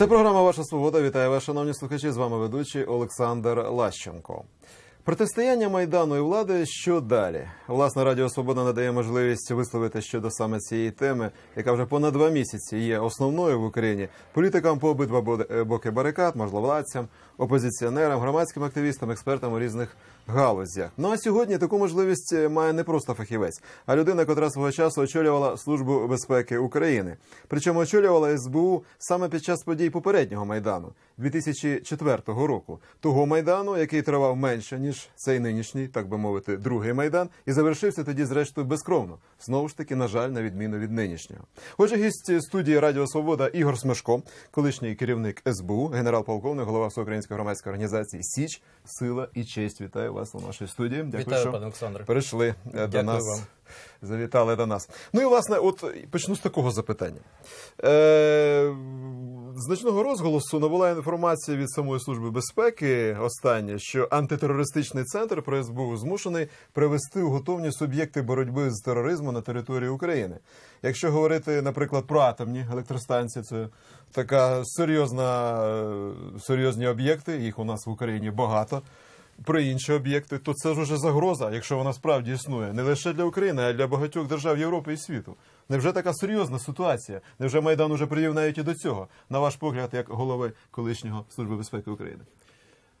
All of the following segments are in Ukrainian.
Це програма Ваша Свобода. Вітаю вас, шановні слухачі. З вами ведучий Олександр Лащенко. Протистояння майдану і влади. Що далі? Власне, Радіо Свобода надає можливість висловити щодо саме цієї теми, яка вже понад два місяці є основною в Україні. Політикам по обидва боки барикад, можновладцям, опозиціонерам, громадським активістам, експертам у різних галузях. Ну а сьогодні таку можливість має не просто фахівець, а людина, котра свого часу очолювала службу безпеки України. Причому очолювала СБУ саме під час подій попереднього майдану 2004 року, того майдану, який тривав менше ніж цей нинішній, так би мовити, другий майдан, і завершився тоді, зрештою, безкровно. Знову ж таки, на жаль, на відміну від нинішнього. Отже, гість студії Радіо Свобода Ігор Смешко, колишній керівник СБУ, генерал-полковник, голова Всеукраїнської громадської організації Січ, Сила і честь. Вітаю вас у нашій студії. Дякую, Вітаю, що пане Олександре. Прийшли Дякую до нас. Вам. Завітали до нас. Ну і власне, от почну з такого запитання. Е, Значного розголосу набула інформація від самої служби безпеки. Останнє, що антитерористичний центр при СБУ змушений привести у готовність суб'єкти боротьби з тероризмом на території України. Якщо говорити, наприклад, про атомні електростанції, це така серйозна, серйозні об'єкти. Їх у нас в Україні багато про інші об'єкти, то це ж уже загроза, якщо вона справді існує, не лише для України, а й для багатьох держав Європи і світу. Невже така серйозна ситуація? Невже Майдан уже привів навіть і до цього? На ваш погляд, як голови колишнього служби безпеки України?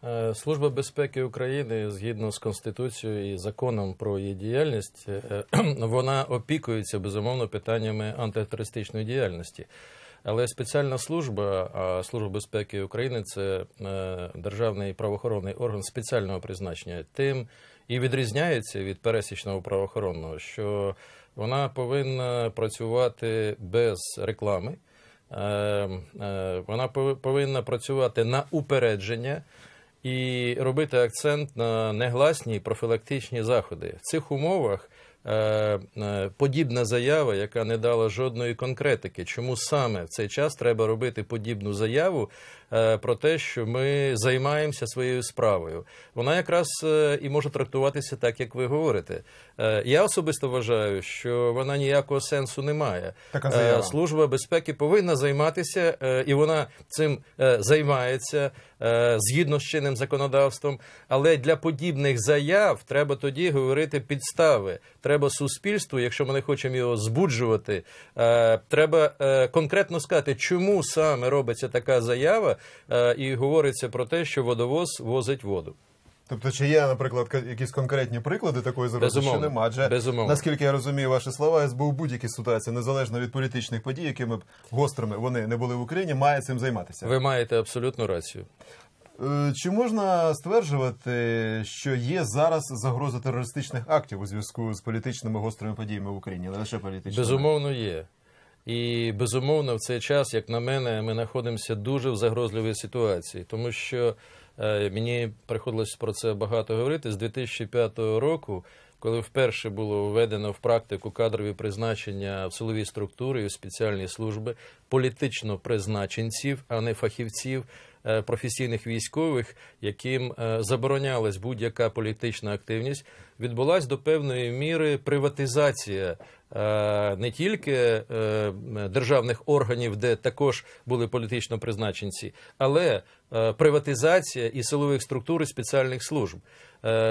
Е, Служба безпеки України згідно з конституцією і законом про її діяльність, е, вона опікується безумовно питаннями антитерористичної діяльності. Але спеціальна служба, а служба безпеки України це е, державний правоохоронний орган спеціального призначення, тим і відрізняється від пересічного правоохоронного, що вона повинна працювати без реклами, е, е, вона повинна працювати на упередження. І робити акцент на негласні профілактичні заходи в цих умовах. Е, е, подібна заява, яка не дала жодної конкретики, чому саме в цей час треба робити подібну заяву про те, що ми займаємося своєю справою. Вона якраз і може трактуватися так, як ви говорите. Я особисто вважаю, що вона ніякого сенсу не має. Така заява. Служба безпеки повинна займатися, і вона цим займається згідно з чинним законодавством. Але для подібних заяв треба тоді говорити підстави треба суспільству, якщо ми не хочемо його збуджувати, е, треба е, конкретно сказати, чому саме робиться така заява, е, і говориться про те, що водовоз возить воду. Тобто, чи є, наприклад, якісь конкретні приклади такої загрози, що нема? Адже Безумовно. наскільки я розумію ваші слова, СБУ будь-які ситуації, незалежно від політичних подій, якими б гострими вони не були в Україні, має цим займатися. Ви маєте абсолютну рацію. Е, чи можна стверджувати, що є зараз загроза терористичних актів у зв'язку з політичними гострими подіями в Україні, не лише політичними? Безумовно, є. І безумовно, в цей час, як на мене, ми знаходимося дуже в загрозливій ситуації, тому що е, мені приходилось про це багато говорити з 2005 року. Коли вперше було введено в практику кадрові призначення в силові структури і в спеціальні служби політично призначенців, а не фахівців, професійних військових, яким е, заборонялась будь-яка політична активність, відбулася до певної міри приватизація. Е, не тільки державних органів, де також були політично призначенці, але приватизація і силових структур і спеціальних служб.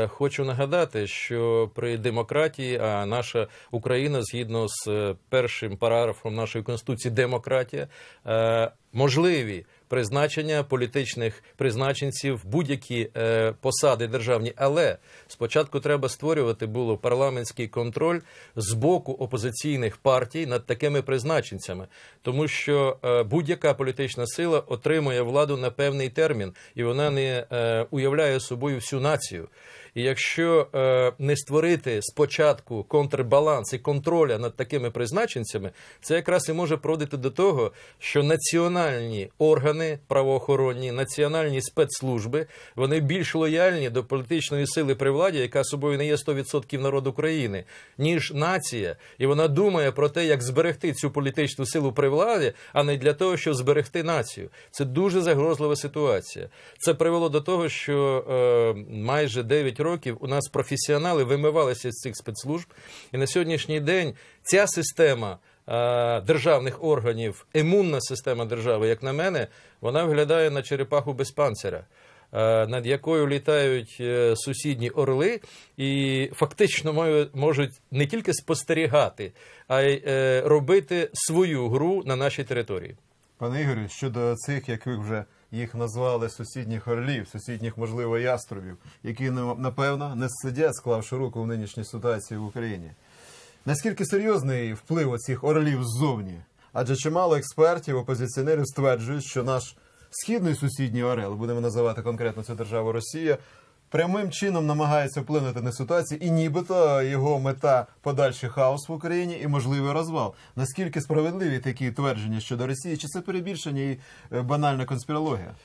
Хочу нагадати, що при демократії, а наша Україна згідно з першим параграфом нашої конституції, демократія можливі призначення політичних призначенців, будь-які е, посади державні. Але спочатку треба створювати було парламентський контроль з боку опозиційних партій над такими призначенцями, тому що е, будь-яка політична сила отримує владу на певний термін, і вона не е, уявляє собою всю націю. І якщо е, не створити спочатку контрбаланс і контроля над такими призначенцями, це якраз і може проводити до того, що національні органи правоохоронні, національні спецслужби вони більш лояльні до політичної сили при владі, яка собою не є 100% народ України, ніж нація, і вона думає про те, як зберегти цю політичну силу при владі, а не для того, щоб зберегти націю. Це дуже загрозлива ситуація. Це привело до того, що е, майже 9 років у нас професіонали вимивалися з цих спецслужб, і на сьогоднішній день ця система. е, державних органів, імунна система держави, як на мене, вона виглядає на черепаху без панциря. е, Над якою літають е, сусідні орли, і фактично можуть не тільки спостерігати, а й робити свою гру на нашій території. Пане Ігорю, щодо цих, як ви вже їх назвали, сусідніх орлів, сусідніх, можливо, яструбів, які ну, напевно не сидять, склавши руку в нинішній ситуації в Україні. Наскільки серйозний вплив оцих орлів ззовні? Адже чимало експертів, опозиціонерів стверджують, що наш східний сусідній орел, будемо називати конкретно цю державу Росія, прямим чином намагається вплинути на ситуацію, і нібито його мета подальший хаос в Україні і можливий розвал. Наскільки справедливі такі твердження щодо Росії? Чи це перебільшення і е, банальна конспірологія?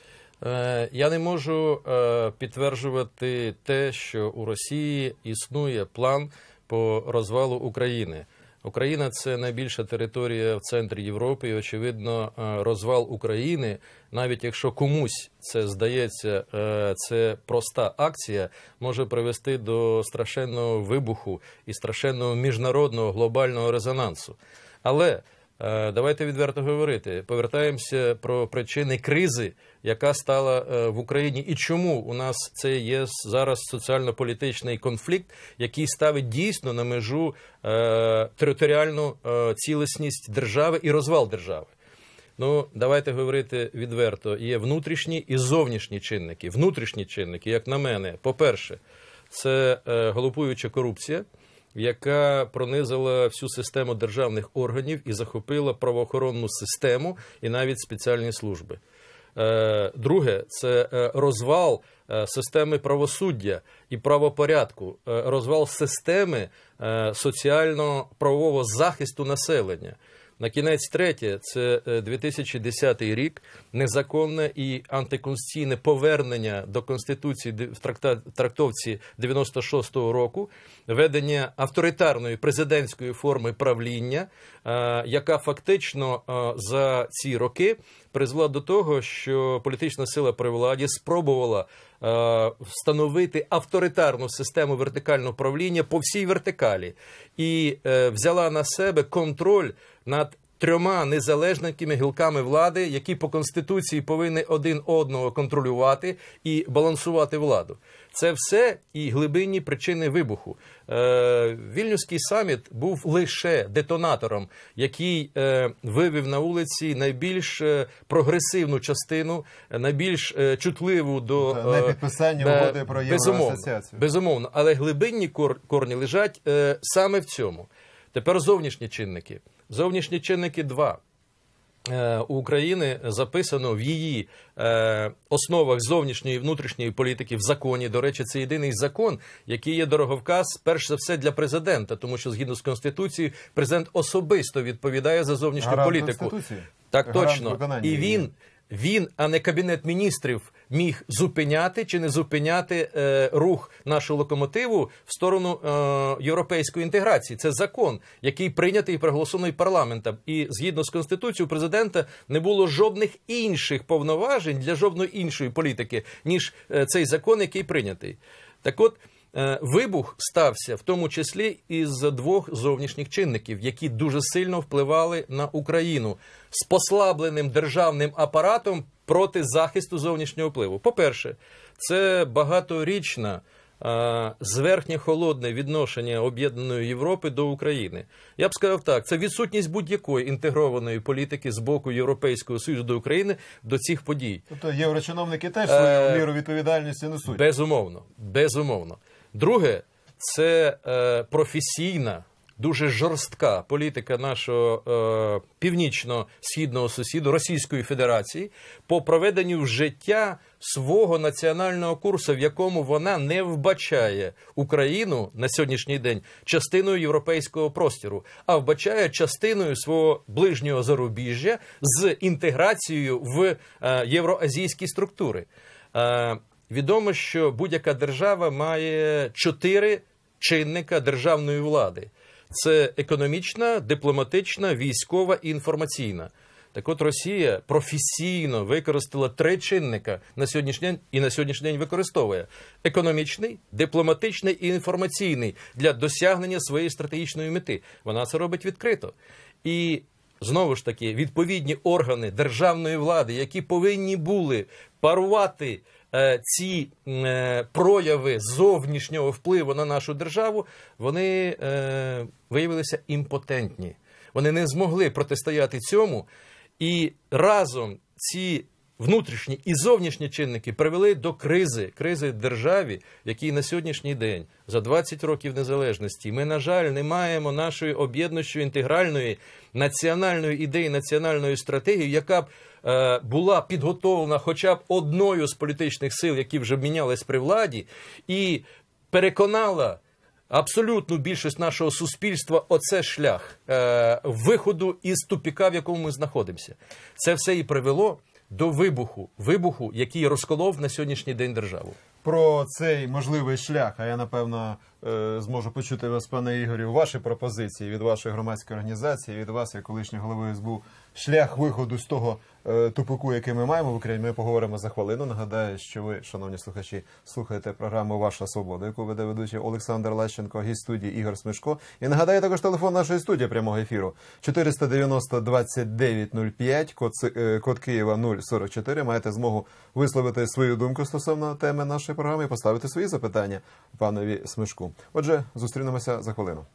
Е, Я не можу е, підтверджувати те, що у Росії існує план по розвалу України. Україна це найбільша територія в центрі Європи. І, очевидно, е, розвал України, навіть якщо комусь це здається, е, це проста акція, може привести до страшенного вибуху і страшенного міжнародного глобального резонансу. Але Давайте відверто говорити. Повертаємося про причини кризи, яка стала е, в Україні, і чому у нас це є зараз соціально-політичний конфлікт, який ставить дійсно на межу е, територіальну е, цілісність держави і розвал держави. Ну, давайте говорити відверто. Є внутрішні і зовнішні чинники. Внутрішні чинники, як на мене, по-перше, це е, галопуюча корупція яка пронизила всю систему державних органів і захопила правоохоронну систему і навіть спеціальні служби. Е, Друге, це е, розвал е, системи правосуддя і правопорядку, розвал системи соціально-правового захисту населення. На кінець третє, це е, 2010 рік, незаконне і антиконституційне повернення до конституції в трактовці 96-го року, ведення авторитарної президентської форми правління, е, яка фактично е, за ці роки призвела до того, що політична сила при владі спробувала е, встановити авторитарну систему вертикального правління по всій вертикалі і е, взяла на себе контроль над трьома незалежними гілками влади, які по конституції повинні один одного контролювати і балансувати владу. Це все і глибинні причини вибуху. Е, Вільнюський саміт був лише детонатором, який е, вивів на вулиці найбільш е, прогресивну частину, е, найбільш е, чутливу до Та, на е, підписання да, угоди про безумовно, Євроасоціацію. Безумовно, але глибинні кор- корні лежать е, саме в цьому. Тепер зовнішні чинники. Зовнішні чинники два. Е, У України записано в її е, основах зовнішньої і внутрішньої політики в законі. До речі, це єдиний закон, який є дороговказ, перш за все для президента, тому що згідно з конституцією, президент особисто відповідає за зовнішню Гарант політику. Конституції. Так Гарант точно. виконання І він він, а не кабінет міністрів, міг зупиняти чи не зупиняти е, рух нашого локомотиву в сторону е, європейської інтеграції. Це закон, який прийнятий і проголосований парламентом. І згідно з конституцією президента не було жодних інших повноважень для жодної іншої політики, ніж е, цей закон, який прийнятий. Так от. Е, Вибух стався в тому числі із двох зовнішніх чинників, які дуже сильно впливали на Україну з послабленим державним апаратом проти захисту зовнішнього впливу. По-перше, це багаторічна е, зверхнє холодне відношення об'єднаної Європи до України. Я б сказав так: це відсутність будь-якої інтегрованої політики з боку Європейського союзу до України до цих подій. Тобто єврочиновники теж Е, свою міру відповідальності несуть. Безумовно, безумовно. Друге, це е, професійна, дуже жорстка політика нашого е, північно-східного сусіду Російської Федерації по проведенню в життя свого національного курсу, в якому вона не вбачає Україну на сьогоднішній день частиною європейського простору, а вбачає частиною свого ближнього зарубіжжя з інтеграцією в е, євроазійські структури. Е, Відомо, що будь-яка держава має чотири чинника державної влади: це економічна, дипломатична, військова і інформаційна. Так от Росія професійно використала три чинника на сьогоднішній день і на сьогоднішній день використовує економічний, дипломатичний і інформаційний для досягнення своєї стратегічної мети. Вона це робить відкрито. І знову ж таки відповідні органи державної влади, які повинні були парувати ці е, прояви зовнішнього впливу на нашу державу, вони е, виявилися імпотентні. Вони не змогли протистояти цьому, і разом ці внутрішні і зовнішні чинники привели до кризи, кризи державі, якій на сьогоднішній день за 20 років незалежності ми, на жаль, не маємо нашої об'єднуючої інтегральної національної ідеї, національної стратегії, яка б е, була підготовлена хоча б одною з політичних сил, які вже мінялись при владі, і переконала. Абсолютну більшість нашого суспільства оце шлях е, виходу із тупіка, в якому ми знаходимося. Це все і привело до вибуху, вибуху, який розколов на сьогоднішній день державу. Про цей можливий шлях, а я напевно зможу почути вас, пане Ігорю, ваші пропозиції від вашої громадської організації, від вас, як колишнього голови СБУ, шлях виходу з того е, тупику, який ми маємо в Україні. Ми поговоримо за хвилину. Нагадаю, що ви, шановні слухачі, слухаєте програму Ваша свобода, яку веде ведучий Олександр Лащенко, гість студії Ігор Смишко. І нагадаю також телефон нашої студії прямого ефіру 490 2905, код, е, код Києва 044. Маєте змогу висловити свою думку стосовно теми нашої програми і поставити свої запитання панові Смишку. Отже, зустрінемося за хвилину.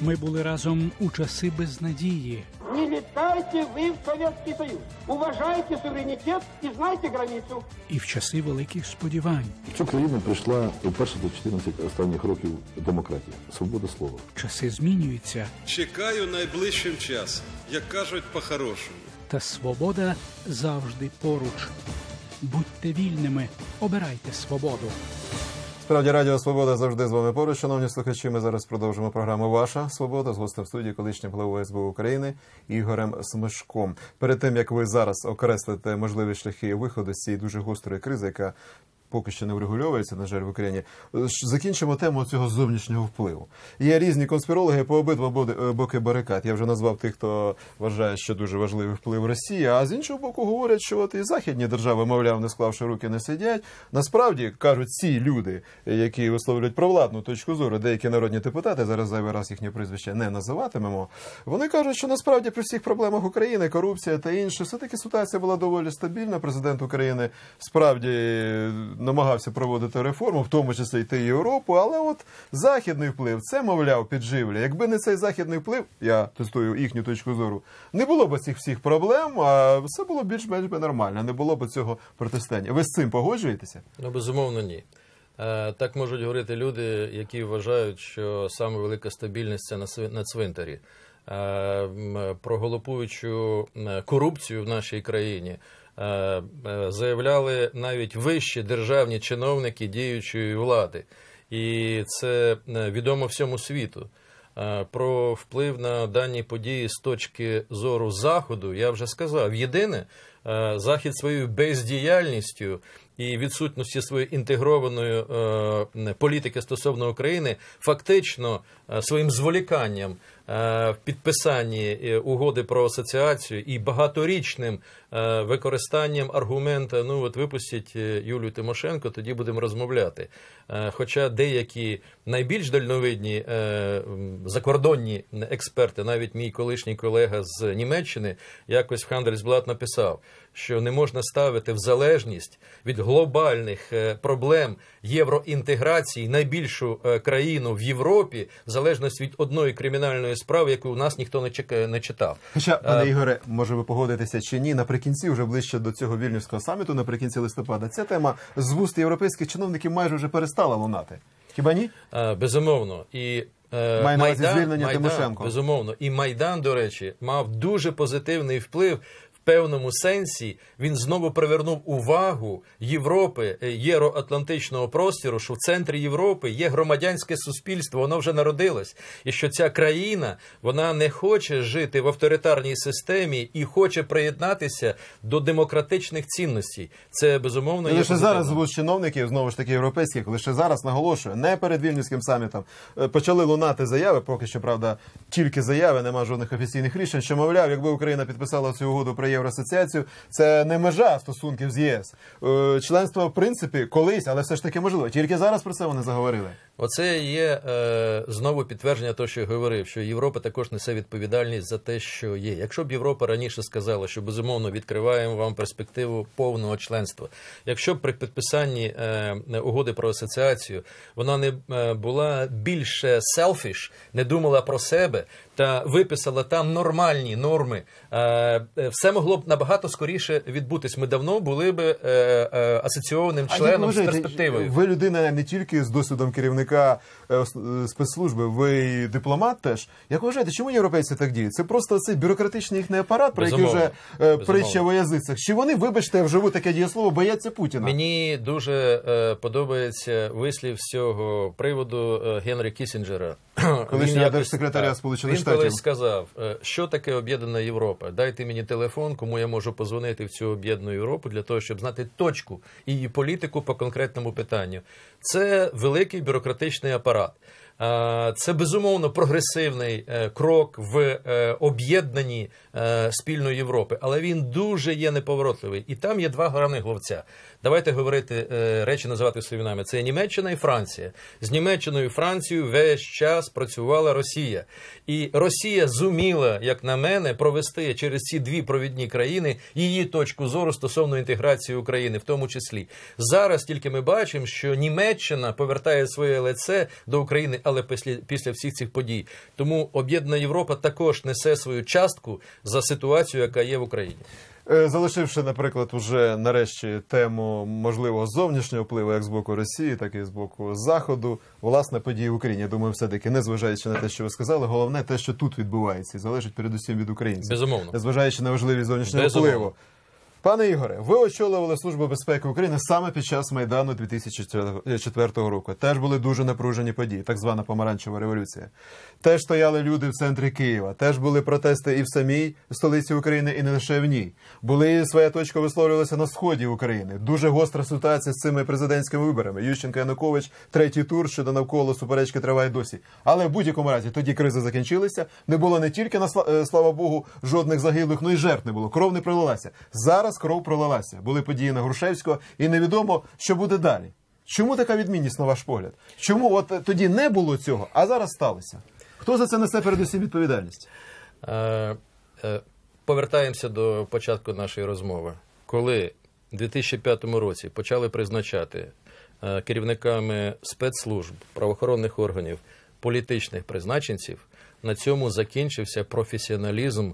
Ми були разом у часи безнадії. Не летайте вы в Советский Союз. Уважайте суверенитет и знайте границу. і в часи великих сподівань. В цю країну прийшла вперше за 14 останніх років демократія, свобода слова. Часи змінюються, Чекаю найближчим часом, як кажуть по-хорошому. та свобода завжди поруч. Будьте вільними, обирайте свободу. Справді Радіо Свобода завжди з вами поруч. Шановні слухачі, ми зараз продовжимо програму Ваша Свобода з гостем студії, колишнім головою СБУ України Ігорем Смишком. Перед тим як ви зараз окреслите можливі шляхи виходу з цієї дуже гострої кризи, яка поки що не врегульовується, на жаль, в Україні. Закінчимо тему цього зовнішнього впливу. Є різні конспірологи по обидва е, боки барикад. Я вже назвав тих, хто вважає, що дуже важливий вплив Росії. А з іншого боку, говорять, що от і західні держави, мовляв, не склавши руки, не сидять. Насправді кажуть ці люди, які висловлюють провладну точку зору, деякі народні депутати зараз зайвий раз їхнє прізвище не називатимемо. Вони кажуть, що насправді при всіх проблемах України, корупція та інше, все таки ситуація була доволі стабільна. Президент України справді намагався проводити реформу, в тому числі йти Європу. Але от західний вплив це, мовляв, підживлює. Якби не цей західний вплив, я тестую їхню точку зору, не було б цих всіх проблем, а все було більш-менш би нормально. Не було б цього протистояння. Ви з цим погоджуєтеся? Ну, безумовно, ні. Е, Так можуть говорити люди, які вважають, що саме велика стабільність це на цвинтарі. Е, Про галопуючу е, корупцію в нашій країні заявляли навіть вищі державні чиновники діючої влади. І це е, відомо всьому світу. Е, Про вплив на дані події з точки зору заходу я вже сказав. Єдине, е, захід своєю бездіяльністю і відсутності своєї інтегрованої е, політики стосовно України фактично е, своїм зволіканням е, в підписанні е, угоди про асоціацію і багаторічним е, використанням аргумента: ну от випустіть е, Юлію Тимошенко, тоді будемо розмовляти. Е, Хоча деякі найбільш дальновидні е, закордонні експерти, навіть мій колишній колега з Німеччини, якось в Handelsblatt написав, що не можна ставити в залежність від глобальних е, проблем євроінтеграції найбільшу е, країну в Європі, в залежності від одної кримінальної справи, яку у нас ніхто не чекає, не читав. Хоча, Е, пане Ігоре, може ви погодитеся чи ні, наприкінці, вже ближче до цього вільнюського саміту, наприкінці листопада, ця тема з вуст європейських чиновників майже вже перестала лунати. Хіба ні? Е, Безумовно. І е, Має Майдан, звільнення Майдан, Тимошенко. Безумовно. І Майдан, до речі, мав дуже позитивний вплив. Певному сенсі він знову привернув увагу Європи, е, євроатлантичного простору, що в центрі Європи є громадянське суспільство, воно вже народилось, і що ця країна вона не хоче жити в авторитарній системі і хоче приєднатися до демократичних цінностей. Це безумовно І лише зараз звуть чиновників, знову ж таки європейських, лише зараз наголошую, не перед вільнюським самітом е, почали лунати заяви, поки що, правда, тільки заяви, нема жодних офіційних рішень, що, мовляв, якби Україна підписала цю угоду про євроасоціацію, це не межа стосунків з ЄС. Е, Членство, в принципі, колись, але все ж таки можливо. Тільки зараз про це вони заговорили. Оце є е, знову підтвердження того, що я говорив, що Європа також несе відповідальність за те, що є. Якщо б Європа раніше сказала, що безумовно відкриваємо вам перспективу повного членства, якщо б при підписанні е, угоди про асоціацію вона не е, була більше selfish, не думала про себе та виписала там нормальні норми, е, е, все могло б набагато скоріше відбутись. Ми давно були б е, е, асоційованим А членом ви з перспективою. Ви людина не тільки з досвідом керівника е, ос- е, спецслужби, ви дипломат теж. Як вважаєте, чому європейці так діють? Це просто цей бюрократичний їхній апарат, про який вже е, притча в язицях. Чи вони, вибачте, вживу таке дієслово, бояться Путіна? Мені дуже е, подобається вислів з цього приводу е, Генрі Кісінджера. Колишнього держсекретаря Сполучених він Штатів. колись сказав, е, що таке об'єднана Європа. Дайте мені телефон, кому я можу позвонити в цю об'єднану Європу для того, щоб знати точку і її політику по конкретному питанню. Це великий бюрократичний апарат. Е, Це безумовно прогресивний е, крок в е, об'єднанні спільної Європи, але він дуже є неповоротливий. І там є два головних главця. Давайте говорити е, речі, називати своїми іменами. Це Німеччина і Франція. З Німеччиною і Францією весь час працювала Росія. І Росія зуміла, як на мене, провести через ці дві провідні країни її точку зору стосовно інтеграції України, в тому числі. Зараз тільки ми бачимо, що Німеччина повертає своє лице до України, але після, після всіх цих подій. Тому об'єднана Європа також несе свою частку за ситуацію, яка є в Україні. Е, Залишивши, наприклад, уже нарешті тему можливого зовнішнього впливу, як з боку Росії, так і з боку Заходу, власне, події в Україні. Я думаю, все-таки, незважаючи на те, що ви сказали, головне те, що тут відбувається, і залежить передусім від українців. Безумовно. Незважаючи на важливість зовнішнього Безумовно. впливу. Пане Ігоре, ви очолювали Службу безпеки України саме під час Майдану 2004 року. Теж були дуже напружені події, так звана помаранчева революція. Теж стояли люди в центрі Києва, теж були протести і в самій столиці України, і не лише в ній. Були своя точка висловлювалася на сході України. Дуже гостра ситуація з цими президентськими виборами. Ющенко Янукович, третій тур щодо навколо суперечки триває досі. Але в будь-якому разі тоді кризи закінчилися. Не було не тільки на е, слава Богу жодних загиблих, ну і жертв не було. Кров не пролилася. Зараз кров пролилася. Були події на Грушевського, і невідомо, що буде далі. Чому така відмінність на ваш погляд? Чому от е, тоді не було цього, а зараз сталося? Хто за це несе передусім відповідальність? Е, е, Повертаємося до початку нашої розмови. Коли в 2005 році почали призначати е, керівниками спецслужб, правоохоронних органів, політичних призначенців, на цьому закінчився професіоналізм е,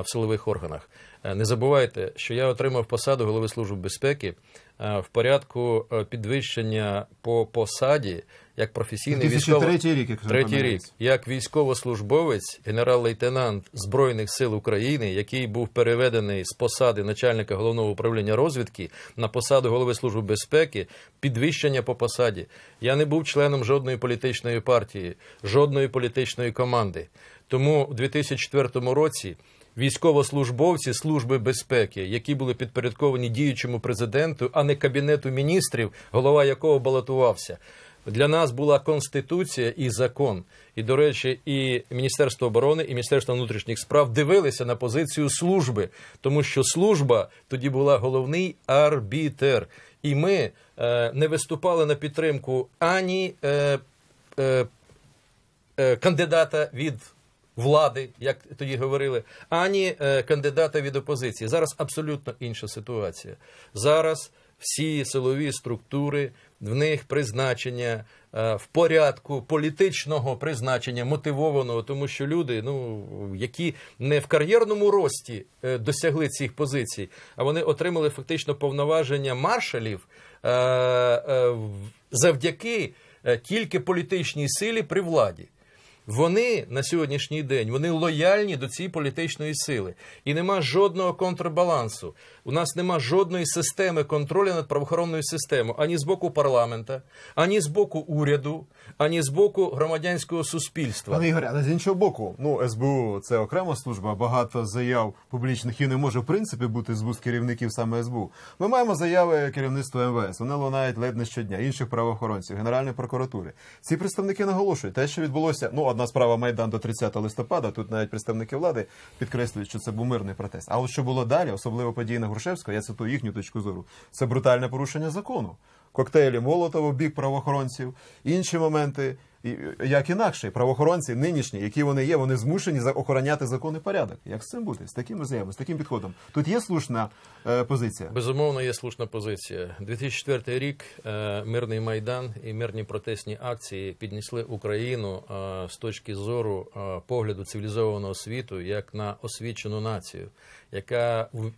в силових органах. Е, Не забувайте, що я отримав посаду голови служби безпеки е, в порядку е, підвищення по посаді як професійний 2003 військовий рік, третій рік як військовослужбовець, генерал-лейтенант Збройних сил України, який був переведений з посади начальника головного управління розвідки на посаду голови служби безпеки, підвищення по посаді. Я не був членом жодної політичної партії, жодної політичної команди. Тому у 2004 році. Військовослужбовці Служби безпеки, які були підпорядковані діючому президенту, а не кабінету міністрів, голова якого балотувався. Для нас була конституція і закон. І, до речі, і Міністерство оборони, і Міністерство внутрішніх справ дивилися на позицію служби, тому що служба тоді була головний арбітер. І ми е, не виступали на підтримку ані е, е, е, кандидата від влади, як тоді говорили, ані е, кандидата від опозиції. Зараз абсолютно інша ситуація. Зараз всі силові структури, в них призначення е, в порядку політичного призначення, мотивованого, тому що люди, ну які не в кар'єрному рості е, досягли цих позицій, а вони отримали фактично повноваження маршалів завдяки тільки політичній силі при владі. Вони на сьогоднішній день вони лояльні до цієї політичної сили, і нема жодного контрбалансу. У нас нема жодної системи контролю над правоохоронною системою ані з боку парламента, ані з боку уряду, ані з боку громадянського суспільства. Пане Ігоря, але з іншого боку, ну СБУ це окрема служба. Багато заяв публічних і не може в принципі бути з вуст керівників саме СБУ. Ми маємо заяви керівництва МВС. Вони лунають ледь не щодня, інших правоохоронців, Генеральної прокуратури. Ці представники наголошують, те, що відбулося, ну одна справа Майдан до 30 листопада. Тут навіть представники влади підкреслюють, що це був мирний протест. А от що було далі, особливо події на Грушевського, я цитую їхню точку зору. Це брутальне порушення закону. коктейлі Молотова бік правоохоронців, інші моменти. І, як інакше, правоохоронці нинішні, які вони є, вони змушені охороняти закон і порядок. Як з цим бути? З такими заявами, з таким підходом. Тут є слушна е, позиція. Безумовно, є слушна позиція. 2004 рік е, мирний майдан і мирні протестні акції піднесли Україну е, з точки зору е, погляду цивілізованого світу як на освічену націю, яка в-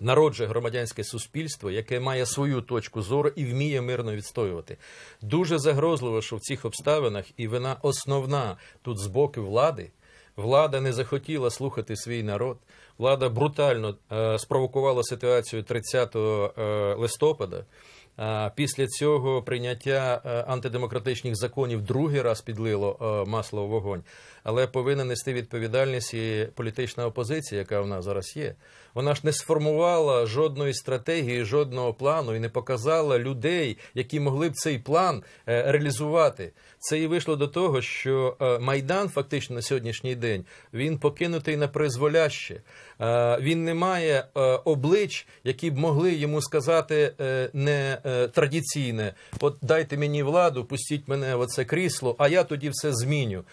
народжує громадянське суспільство, яке має свою точку зору і вміє мирно відстоювати. Дуже загрозливо, що в цих обставинах і вина основна тут з боку влади. Влада не захотіла слухати свій народ. Влада брутально е, спровокувала ситуацію 30 е, листопада. А після цього прийняття е, антидемократичних законів другий раз підлило е, масло в вогонь. Але повинна нести відповідальність і політична опозиція, яка в нас зараз є. Вона ж не сформувала жодної стратегії, жодного плану і не показала людей, які могли б цей план е, реалізувати. Це і вийшло до того, що е, майдан фактично на сьогоднішній день він покинутий на призволяще. Е, Він не має облич, які б могли йому сказати не традиційне. От дайте мені владу, пустіть мене в оце крісло, а я тоді все зміню.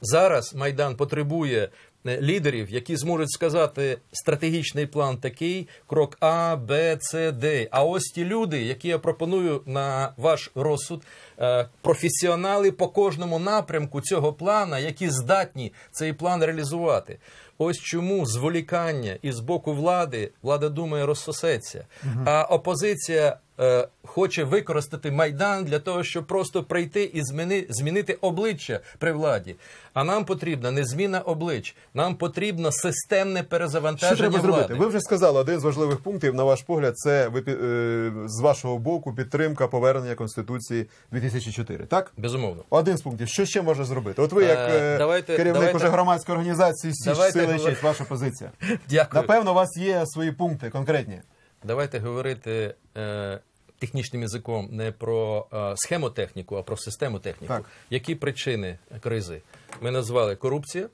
Зараз майдан потребує. Е, Лідерів, які зможуть сказати стратегічний план такий, крок А, Б, С, Д. А ось ті люди, які я пропоную на ваш розсуд, е, професіонали по кожному напрямку цього плана, які здатні цей план реалізувати. Ось чому зволікання і з боку влади влада думає розсосеться, а опозиція е, хоче використати майдан для того, щоб просто прийти і зміни, змінити обличчя при владі. А нам потрібна не зміна облич, нам потрібно системне Що перезавантаження треба влади. зробити? Ви вже сказали, один з важливих пунктів, на ваш погляд, це ви е, з вашого боку підтримка повернення Конституції 2004, так? Безумовно. Один з пунктів. Що ще можна зробити? От ви, як Е, е, давайте- керівник давайте- уже громадської організації Січ Давайте Сила честь, ваша позиція. Дякую. Напевно, у вас є свої пункти конкретні. Давайте говорити е, технічним язиком не про е, схемотехніку, а про системотехніку. Так. Які причини кризи? Ми назвали корупція,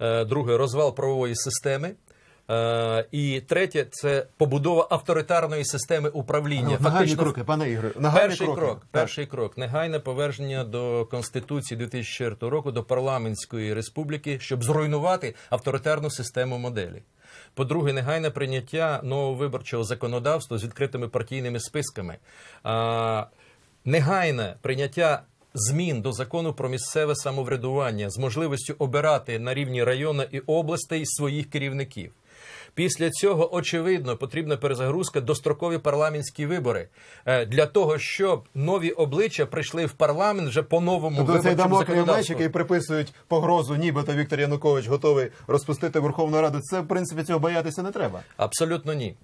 е, друге розвал правової системи. Е, і третє це побудова авторитарної системи управління. Ну, нагальні кроки, пане Ігоре. Нагальні Перший кроки. крок, Так. перший крок негайне повернення до Конституції 2004 року, до парламентської республіки, щоб зруйнувати авторитарну систему моделі. По-друге, негайне прийняття нового виборчого законодавства з відкритими партійними списками. А, негайне прийняття змін до закону про місцеве самоврядування з можливістю обирати на рівні району і областей своїх керівників. Після цього, очевидно, потрібна перезагрузка дострокові парламентські вибори е, для того, щоб нові обличчя прийшли в парламент вже по новому Тобто цей виборчому дамоклів меч, який приписують погрозу, нібито Віктор Янукович готовий розпустити Верховну Раду. Це, в принципі, цього боятися не треба. Абсолютно ні.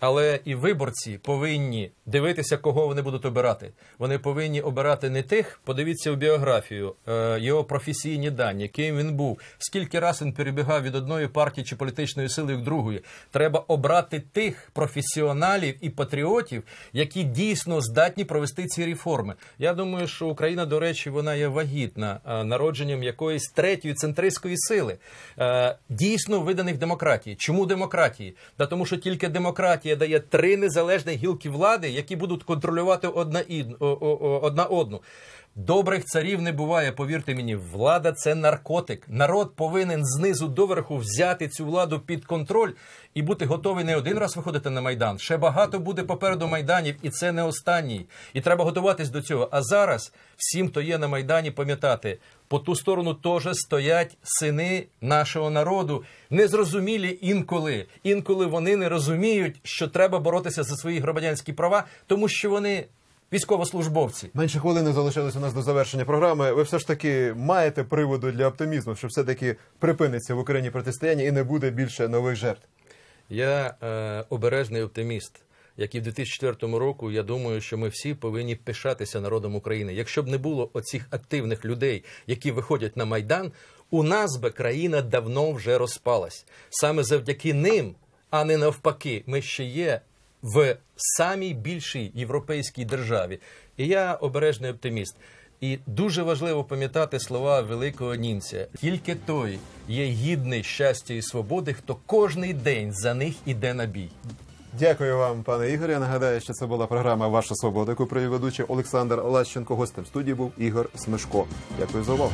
Але і виборці повинні дивитися, кого вони будуть обирати. Вони повинні обирати не тих. Подивіться в біографію, е, його професійні дані, ким він був, скільки раз він перебігав від одної партії чи політичної сили в другої. Треба обрати тих професіоналів і патріотів, які дійсно здатні провести ці реформи. Я думаю, що Україна, до речі, вона є вагітна е, народженням якоїсь третьої центристської сили, е, дійсно виданих демократії. Чому демократії? Та тому, що тільки демократія дає три незалежні гілки влади, які будуть контролювати одна, одна одну. Добрих царів не буває, повірте мені, влада це наркотик. Народ повинен знизу до верху взяти цю владу під контроль і бути готовий не один раз виходити на майдан. Ще багато буде попереду майданів, і це не останній. І треба готуватись до цього. А зараз всім, хто є на майдані, пам'ятати, по ту сторону теж стоять сини нашого народу, незрозумілі інколи. Інколи вони не розуміють, що треба боротися за свої громадянські права, тому що вони військовослужбовці. Менше хвилини залишилось у нас до завершення програми. Ви все ж таки маєте приводу для оптимізму, що все-таки припиниться в Україні протистояння і не буде більше нових жертв. Я е, обережний оптиміст. Як і в 2004 року, я думаю, що ми всі повинні пишатися народом України. Якщо б не було оцих активних людей, які виходять на майдан, у нас би країна давно вже розпалась. Саме завдяки ним, а не навпаки, ми ще є в самій більшій європейській державі. І я обережний оптиміст. І дуже важливо пам'ятати слова великого німця: тільки той є гідний щастя і свободи, хто кожний день за них іде на бій. Дякую вам, пане Ігорі. Нагадаю, що це була програма Ваша свобода, яку провів ведучий Олександр Лащенко. Гостем студії був Ігор Смешко. Дякую за увагу.